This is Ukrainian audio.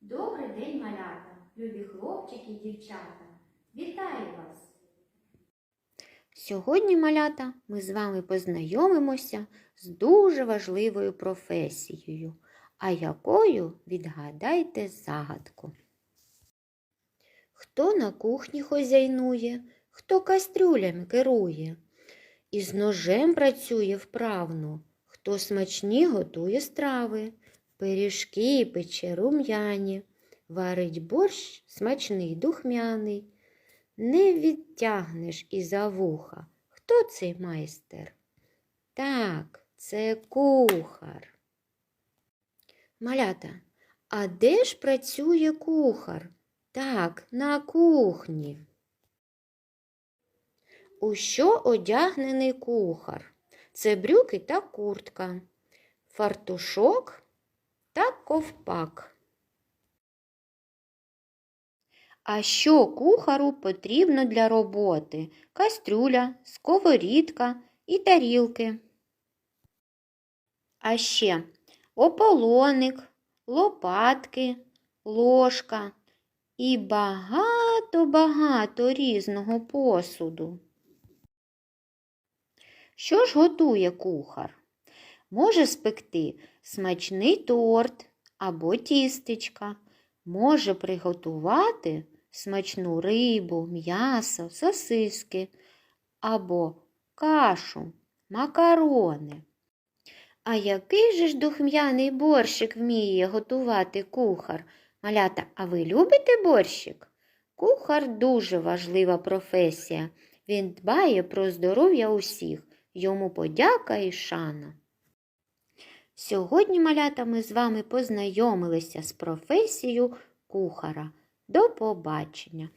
Добрий день, малята, любі хлопчики і дівчата. Вітаю вас! Сьогодні, малята, ми з вами познайомимося з дуже важливою професією, а якою відгадайте загадку. Хто на кухні хозяйнує, хто кастрюлями керує, із ножем працює вправно, хто смачні готує страви, пиріжки пече рум'яні, варить борщ смачний духмяний. Не відтягнеш іза вуха. Хто цей майстер? Так, це кухар. Малята, а де ж працює кухар? Так, на кухні. У що одягнений кухар? Це брюки та куртка, фартушок та ковпак. А що кухару потрібно для роботи? Кастрюля, сковорідка і тарілки. А ще ополоник, лопатки, ложка і багато-багато різного посуду. Що ж готує кухар? Може спекти смачний торт або тістечка, може приготувати смачну рибу, м'ясо, сосиски або кашу, макарони. А який же ж духмяний борщик вміє готувати кухар? Малята, а ви любите борщик? Кухар дуже важлива професія. Він дбає про здоров'я усіх. Йому подяка і шана. Сьогодні, малята, ми з вами познайомилися з професією кухара. До побачення!